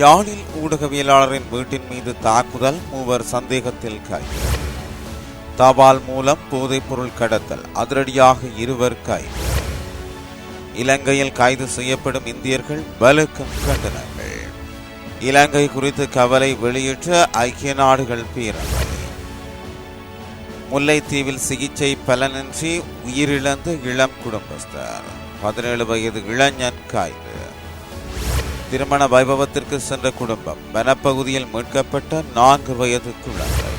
யாழில் ஊடகவியலாளரின் வீட்டின் மீது தாக்குதல் மூவர் சந்தேகத்தில் கைது. தபால் மூலம் போதைப்பொருள் கடத்தல் அதிரடியாக இருவர் கைது. இலங்கையில் கைது செய்யப்படும் இந்தியர்கள் வலுக்கும் கண்டனங்கள். இலங்கை குறித்து கவலை வெளியிட்ட ஐக்கிய நாடுகள் பேரவை முல்லைத்தீவில் சிகிச்சை பலனின்றி உயிரிழந்த இளம் குடும்பஸ்தர். பதினேழு வயது இளைஞன் கைது. திருமண வைபவத்திற்கு சென்ற குடும்பம் வனப்பகுதியில் மீட்கப்பட்ட நான்கு வயது குழந்தை.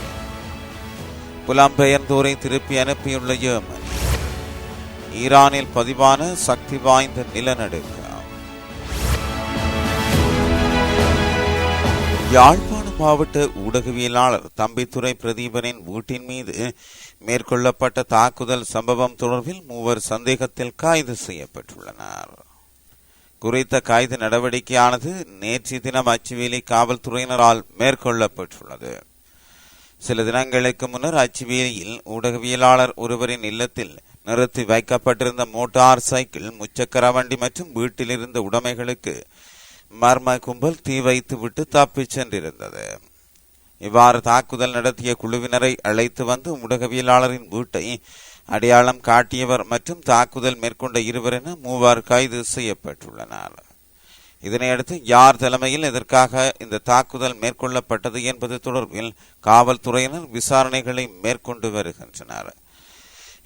புலம்பெயர்ந்தோரை திருப்பி அனுப்பியுள்ள ஜெர்மனி ஈரானில் பதிவான சக்தி வாய்ந்த நிலநடுக்கம். யாழ்ப்பாண மாவட்ட ஊடகவியலாளர் தம்பித்துறை பிரதீபனின் வீட்டின் மீது மேற்கொள்ளப்பட்ட தாக்குதல் சம்பவம் தொடர்பில் மூவர் சந்தேகத்தில் கைது செய்யப்பட்டுள்ளனர். குறித்த கைது நடவடிக்கையானது நேற்று தினம் அச்சுவேலி காவல்துறையினரால் மேற்கொள்ளப்பட்டுள்ளது. சில தினங்களுக்கு முன்னர் அச்சுவேலியில் ஊடகவியலாளர் ஒருவரின் இல்லத்தில் நிறுத்தி வைக்கப்பட்டிருந்த மோட்டார் சைக்கிள் முச்சக்கர வண்டி மற்றும் வீட்டில் இருந்த உடைமைகளுக்கு மர்ம கும்பல் தீ வைத்துவிட்டு தப்பிச் சென்றிருந்தது. இவ்வாறு தாக்குதல் நடத்திய குழுவினரை அழைத்து வந்து ஊடகவியலாளரின் வீட்டை அடையாளம் காட்டியவர் மற்றும் தாக்குதல் மேற்கொண்ட இருவர் என மூவர் கைது செய்யப்பட்டுள்ளனர். இதனையடுத்து யார் தலைமையில் எதற்காக இந்த தாக்குதல் மேற்கொள்ளப்பட்டது என்பது தொடர்பில் காவல்துறையினர் விசாரணைகளை மேற்கொண்டு வருகின்றனர்.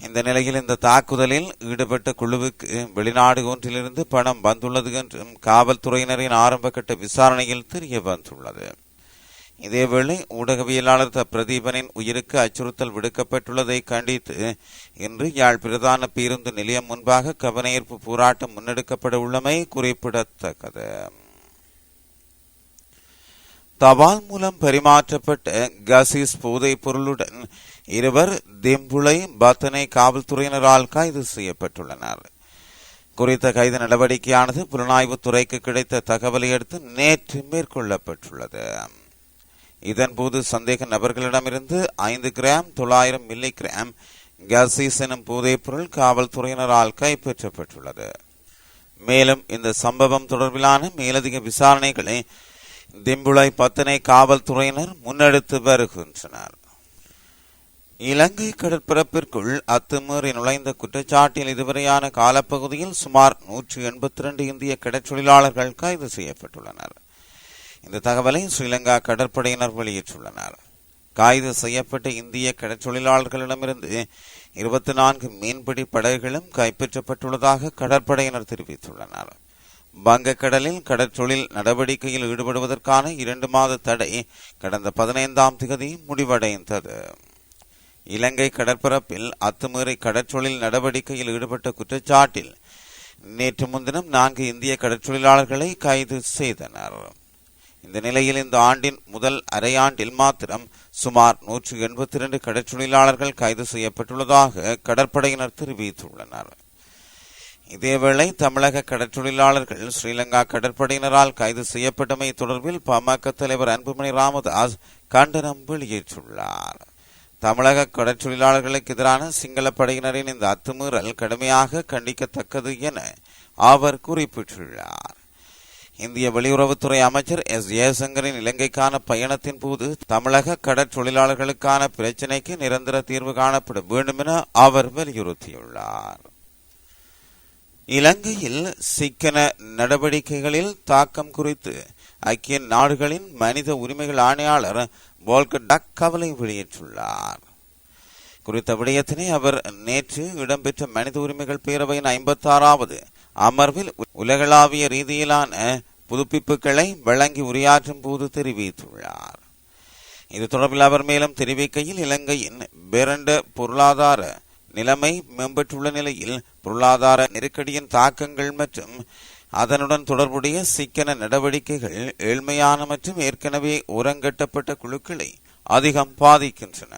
இந்த நிலையில் இந்த தாக்குதலில் ஈடுபட்ட குழுவுக்கு வெளிநாடு ஒன்றிலிருந்து பணம் வந்துள்ளது என்றும் காவல்துறையினரின் ஆரம்பகட்ட விசாரணையில் தெரிய வந்துள்ளது இதேவேளை ஊடகவியலாளர் த பிரதீபனின் உயிருக்கு அச்சுறுத்தல் விடுக்கப்பட்டுள்ளதை கண்டித்து இன்று யாழ் பிரதான பேருந்து நிலையம் முன்பாக கவனஈர்ப்பு போராட்டம் முன்னெடுக்கப்பட உள்ளமை குறிப்பிடத்தக்கது. தபால் மூலம் பரிமாற்றப்பட்ட கசிஸ் போதைப் பொருளுடன் இருவர் திம்புளை பத்தனை காவல்துறையினரால் கைது செய்யப்பட்டுள்ளனர். குறித்த கைது நடவடிக்கையானது புலனாய்வுத் துறைக்கு கிடைத்த தகவலை அடுத்து நேற்று மேற்கொள்ளப்பட்டுள்ளது. இதன்போது சந்தேக நபர்களிடமிருந்து ஐந்து கிராம் தொள்ளாயிரம் மில்லி கிராம் கேசீஸ் எனும் போதைப் பொருள் காவல்துறையினரால் கைப்பற்றப்பட்டுள்ளது. மேலும் இந்த சம்பவம் தொடர்பிலான மேலதிக விசாரணைகளை திம்புளை பத்தனை காவல்துறையினர் முன்னெடுத்து வருகின்றனர். இலங்கை கடற்பரப்பிற்குள் அத்துமீறி நுழைந்த குற்றச்சாட்டில் இதுவரையான காலப்பகுதியில் சுமார் நூற்றி எண்பத்தி இரண்டு இந்திய கடற்றொழிலாளர்கள் கைது செய்யப்பட்டுள்ளனர். இந்த தகவலை ஸ்ரீலங்கா கடற்படையினர் வெளியிட்டுள்ளனர். கைது செய்யப்பட்ட இந்திய கடற்றொழிலாளர்களிடமிருந்து இருபத்தி நான்கு மீன்பிடி படகுகளும் கைப்பற்றப்பட்டுள்ளதாக கடற்படையினர் தெரிவித்துள்ளனர். வங்கக்கடலில் கடற்றொழில் நடவடிக்கையில் ஈடுபடுவதற்கான இரண்டு மாத தடை கடந்த பதினைந்தாம் திகதி முடிவடைந்தது. இலங்கை கடற்பரப்பில் அத்துமீறி கடற்றொழில் நடவடிக்கையில் ஈடுபட்ட குற்றச்சாட்டில் நேற்று முன்தினம் நான்கு இந்திய கடற்றொழிலாளர்களை கைது செய்தனர். இந்த நிலையில் இந்த ஆண்டின் முதல் அரையாண்டில் மாத்திரம் சுமார் நூற்று எண்பத்தி இரண்டு கடற்றொழிலாளர்கள் கைது செய்யப்பட்டுள்ளதாக கடற்படையினர் தெரிவித்துள்ளனர். இதேவேளை தமிழக கடற்றொழிலாளர்கள் ஸ்ரீலங்கா கடற்படையினரால் கைது செய்யப்பட்டமை தொடர்பில் பாமக தலைவர் அன்புமணி ராமதாஸ் கண்டனம் வெளியேற்றுள்ளார் தமிழக கடற்றொழிலாளர்களுக்கு எதிரான சிங்கள படையினரின் இந்த அத்துமீறல் கடுமையாக கண்டிக்கத்தக்கது என அவர் குறிப்பிட்டுள்ளார். இந்திய வெளியுறவுத்துறை அமைச்சர் எஸ் ஜெயசங்கரின் இலங்கைக்கான பயணத்தின் போது தமிழக கடற்றொழிலாளர்களுக்கான பிரச்சினைக்கு நிரந்தர தீர்வு காணப்பட வேண்டும் என அவர் வலியுறுத்தியுள்ளார். இலங்கையில் சிக்கன நடவடிக்கைகளில் தாக்கம் குறித்து ஐக்கிய நாடுகளின் மனித உரிமைகள் ஆணையாளர் போல்கர் டக் கவலை வெளியிட்டுள்ளார். குறித்த விடயத்தினை அவர் நேற்று இடம்பெற்ற மனித உரிமைகள் பேரவையின் ஐம்பத்தி ஆறாவது அமர்வில் உலகளாவிய ரீதியிலான புதுப்பிப்புகளை வழங்கி உரையாற்றும் போது தெரிவித்துள்ளார். இது தொடர்பில் அவர் மேலும் தெரிவிக்கையில் இலங்கையின் பேரண்ட பொருளாதார நிலைமை மேம்பட்டுள்ள நிலையில் பொருளாதார நெருக்கடியின் தாக்கங்கள் மற்றும் அதனுடன் தொடர்புடைய சிக்கன நடவடிக்கைகள் ஏழ்மையான மற்றும் ஏற்கனவே உரங்கட்டப்பட்ட குழுக்களை அதிகம் பாதிக்கின்றன.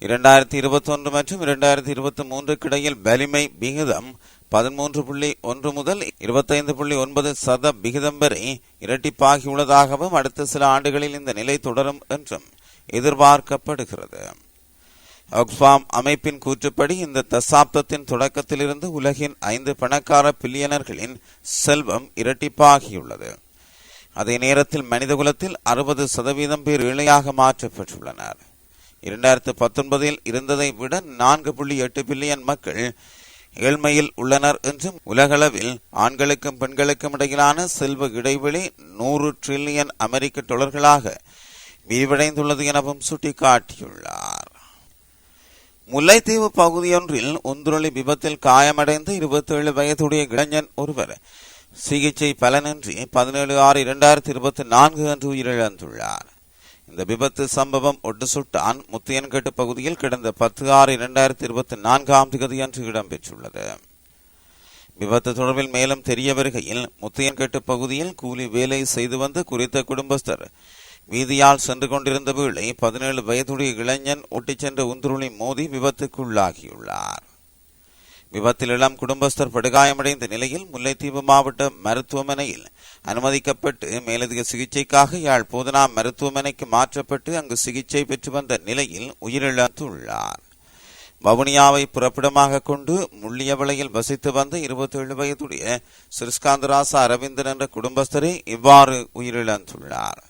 இரண்டாயிரத்தி இருபத்தி ஒன்று மற்றும் இரண்டாயிரத்தி இருபத்தி மூன்றுக்கு இடையில் வலிமை விகிதம் பதிமூன்று புள்ளி ஒன்று முதல் இருபத்தைந்து புள்ளி ஒன்பது சத விகிதம் வரை இரட்டிப்பாகியுள்ளதாகவும் அடுத்த சில ஆண்டுகளில் இந்த நிலை தொடரும் என்றும் எதிர்பார்க்கப்படுகிறது. ஆக்ஸ்பாம் அமைப்பின் கூற்றுப்படி இந்த தசாப்தத்தின் தொடக்கத்திலிருந்து உலகின் ஐந்து பணக்கார பில்லியனர்களின் செல்வம் இரட்டிப்பாகியுள்ளது. அதே நேரத்தில் மனிதகுலத்தில் அறுபது சதவீதம் பேர் ஏழையாக மாற்றப்பட்டுள்ளனர் இரண்டாயிரத்து பத்தொன்பதில் இருந்ததை விட நான்கு புள்ளி எட்டு பில்லியன் மக்கள் ஏழ்மையில் உள்ளனர் என்றும் உலகளவில் ஆண்களுக்கும் பெண்களுக்கும் இடையிலான செல்வ இடைவெளி நூறு டிரில்லியன் அமெரிக்க டொலர்களாக விரிவடைந்துள்ளது எனவும் சுட்டிக்காட்டியுள்ளார். முல்லைத்தீவு பகுதியொன்றில் உந்துருளி விபத்தில் காயமடைந்த இருபத்தேழு வயதுடைய இளைஞன் ஒருவர் சிகிச்சை பலனின்றி பதினேழு ஆறு இரண்டாயிரத்தி இருபத்தி நான்கு அன்று உயிரிழந்துள்ளார். இந்த விபத்து சம்பவம் ஒட்டுசுட்டான் முத்தியன்கட்டு பகுதியில் கிடந்த பத்து ஆறு இரண்டாயிரத்தி இருபத்தி நான்காம் திகதியன்று இடம்பெற்றுள்ளது. விபத்து தொடர்பில் மேலும் தெரிய வருகையில் முத்தியன்கட்டு பகுதியில் கூலி வேலை செய்து வந்து குறித்த குடும்பஸ்தர் வீதியால் சென்று கொண்டிருந்த வேளை பதினேழு வயதுடைய இளைஞன் ஒட்டிச் சென்ற உந்துருளி மோதி விபத்துக்குள்ளாகியுள்ளார். விபத்தில் இளம் குடும்பஸ்தர் படுகாயமடைந்த நிலையில் முல்லைத்தீவு மாவட்ட மருத்துவமனையில் அனுமதிக்கப்பட்டு மேலதிக சிகிச்சைக்காக யாழ் போதனா மருத்துவமனைக்கு மாற்றப்பட்டு அங்கு சிகிச்சை பெற்று வந்த நிலையில் உயிரிழந்துள்ளார். வவுனியாவை புறப்பிடமாக கொண்டு முள்ளியவளையில் வசித்து வந்த இருபத்தேழு வயதுடைய சிறிஸ்காந்தராச அரவிந்தன் என்ற குடும்பஸ்தரே இவ்வாறு உயிரிழந்துள்ளார்.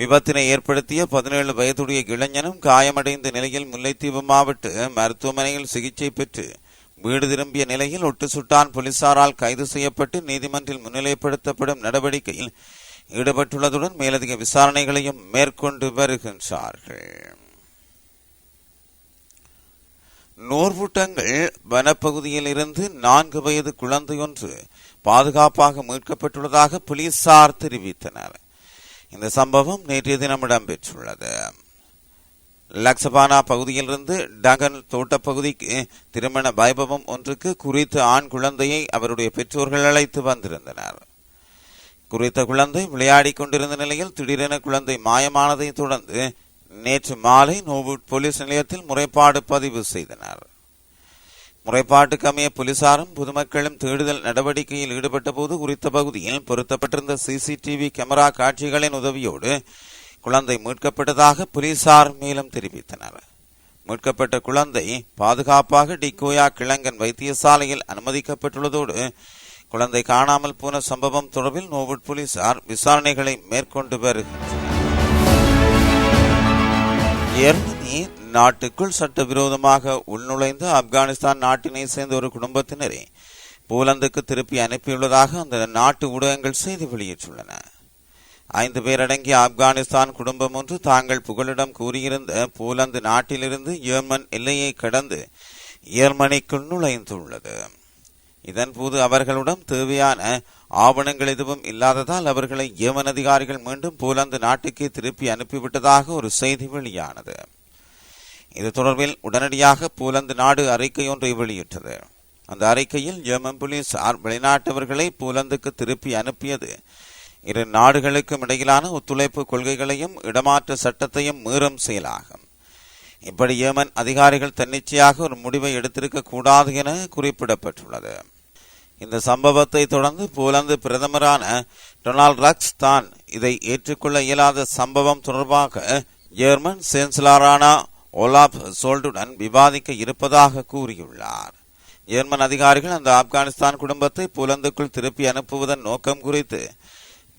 விபத்தினை ஏற்படுத்திய பதினேழு வயதுடைய இளைஞனும் காயமடைந்த நிலையில் முல்லைத்தீவு மாவட்ட மருத்துவமனையில் சிகிச்சை பெற்று வீடு திரும்பிய நிலையில் ஒட்டு சுட்டான் போலீசாரால் கைது செய்யப்பட்டு நீதிமன்றில் முன்னிலைப்படுத்தப்படும் நடவடிக்கையில் ஈடுபட்டுள்ளதுடன் மேலதிக விசாரணைகளையும் மேற்கொண்டு வருகின்றார்கள். நூர்வூட்டங்கள் வனப்பகுதியில் இருந்து நான்கு வயது குழந்தையொன்று பாதுகாப்பாக மீட்கப்பட்டுள்ளதாக போலீசார் தெரிவித்தனர். இந்த சம்பவம் நேற்றைய தினம் இடம்பெற்றுள்ளது. லக்சபானா பகுதியிலிருந்து டகன் தோட்டப்பகுதிக்கு திருமண வைபவம் ஒன்றுக்கு குறித்த ஆண் குழந்தையை அவருடைய பெற்றோர்கள் அழைத்து வந்திருந்தனர். குறித்த குழந்தை விளையாடிக் கொண்டிருந்த நிலையில் திடீரென குழந்தை மாயமானதை தொடர்ந்து நேற்று மாலை நோவுட் போலீஸ் நிலையத்தில் முறைப்பாடு பதிவு செய்தனர். முறைப்பாட்டுக்கு அமைய போலீசாரும் பொதுமக்களும் தேடுதல் நடவடிக்கையில் ஈடுபட்ட போது குறித்த பகுதியில் பொருத்தப்பட்டிருந்த சிசிடிவி கேமரா காட்சிகளின் உதவியோடு குழந்தை மீட்கப்பட்டதாக போலீசார் மேலும் தெரிவித்தனர். மீட்கப்பட்ட குழந்தை பாதுகாப்பாக டிகோயா கிழங்கன் வைத்தியசாலையில் அனுமதிக்கப்பட்டுள்ளதோடு குழந்தை காணாமல் போன சம்பவம் தொடர்பில் நோவுட் போலீசார் விசாரணைகளை மேற்கொண்டு வருகின்றனர். ஜெர்மனி நாட்டுக்குள் சட்டவிரோதமாக உள்நுழைந்த ஆப்கானிஸ்தான் நாட்டினை சேர்ந்த ஒரு குடும்பத்தினரை போலந்துக்கு திருப்பி அனுப்பியுள்ளதாக அந்த நாட்டு ஊடகங்கள் செய்தி வெளியிட்டுள்ளன. ஐந்து பேர் அடங்கிய ஆப்கானிஸ்தான் குடும்பம் ஒன்று தாங்கள் புகலிடம் கூறியிருந்த போலந்து நாட்டிலிருந்து ஏர்மன் எல்லையை கடந்து ஜெர்மனிக்குள் நுழைந்துள்ளது. இதன்போது அவர்களிடம் தேவையான ஆவணங்கள் எதுவும் இல்லாததால் அவர்களை ஏமன் அதிகாரிகள் மீண்டும் போலந்து நாட்டுக்கே திருப்பி அனுப்பிவிட்டதாக ஒரு செய்தி வெளியானது. இது தொடர்பில் உடனடியாக போலந்து நாடு அறிக்கை ஒன்றை வெளியிட்டது. அந்த அறிக்கையில் ஏமன் போலீசார் வெளிநாட்டவர்களை போலந்துக்கு திருப்பி அனுப்பியது இரு நாடுகளுக்கும் இடையிலான ஒத்துழைப்பு கொள்கைகளையும் இடமாற்ற சட்டத்தையும் மீறும் செயலாகும். இப்படி ஏமன் அதிகாரிகள் தன்னிச்சையாக ஒரு முடிவை எடுத்திருக்க கூடாது என குறிப்பிடப்பட்டுள்ளது. இந்த சம்பவத்தை தொடர்ந்து போலந்து பிரதமரான டொனால்ட் ரக்ஸ் தான் இதை ஏற்றுக்கொள்ள இயலாத சம்பவம் தொடர்பாக ஜெர்மன் சேன்சலரான ஓலாப் சோல்டுடன் விவாதிக்க இருப்பதாக கூறியுள்ளார். ஜெர்மன் அதிகாரிகள் அந்த ஆப்கானிஸ்தான் குடும்பத்தை போலந்துக்குள் திருப்பி அனுப்புவதன் நோக்கம் குறித்து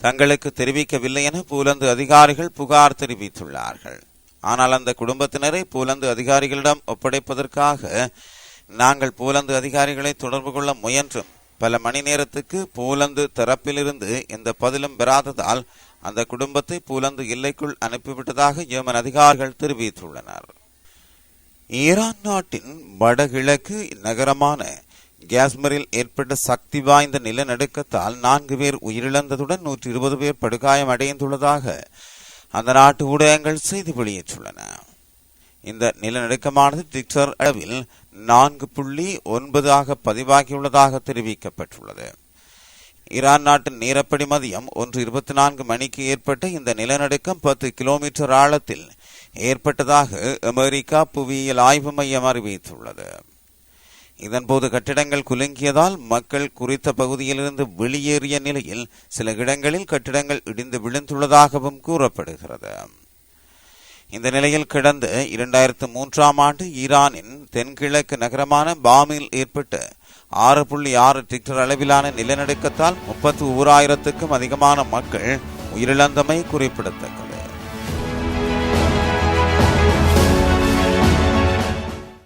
தங்களுக்கு தெரிவிக்கவில்லை என போலந்து அதிகாரிகள் புகார் தெரிவித்துள்ளார்கள். ஆனால் அந்த குடும்பத்தினரை போலந்து அதிகாரிகளிடம் ஒப்படைப்பதற்காக நாங்கள் போலந்து அதிகாரிகளை தொடர்பு கொள்ள முயன்றும். பல மணி நேரத்துக்கு போலந்து தரப்பிலிருந்து எந்த பதிலும் பெறாததால் அந்த குடும்பத்தை போலந்து எல்லைக்குள் அனுப்பிவிட்டதாக ஜெர்மன் அதிகாரிகள் தெரிவித்துள்ளனர். ஈரான் நாட்டின் வடகிழக்கு நகரமான காஷ்மீரில் ஏற்பட்ட சக்தி வாய்ந்த நிலநடுக்கத்தால் நான்கு பேர் உயிரிழந்ததுடன் நூற்றி இருபது பேர் படுகாயம் அடைந்துள்ளதாக அந்த நாட்டு ஊடகங்கள் செய்தி வெளியிட்டுள்ளன. இந்த நிலநடுக்கமானது டிக்டர் அளவில் நான்கு புள்ளி ஒன்பதாக பதிவாகியுள்ளதாக தெரிவிக்கப்பட்டுள்ளது. ஈரான் நாட்டின் நேரப்படி மதியம் ஒன்று இருபத்தி நான்கு மணிக்கு ஏற்பட்ட இந்த நிலநடுக்கம் பத்து கிலோமீட்டர் ஆழத்தில் ஏற்பட்டதாக அமெரிக்கா புவியியல் ஆய்வு மையம் அறிவித்துள்ளது. இதன்போது கட்டிடங்கள் குலுங்கியதால் மக்கள் குறித்த பகுதியிலிருந்து வெளியேறிய நிலையில் சில இடங்களில் கட்டிடங்கள் இடிந்து விழுந்துள்ளதாகவும் கூறப்படுகிறது. இந்த நிலையில் கடந்த இரண்டாயிரத்து மூன்றாம் ஆண்டு ஈரானின் தென்கிழக்கு நகரமான பாமில் ஏற்பட்ட ஆறு புள்ளி ஆறு டிக்டர் அளவிலான நிலநடுக்கத்தால் முப்பத்தி ஓராயிரத்துக்கும் அதிகமான மக்கள் உயிரிழந்தமை குறிப்பிடத்தக்கது.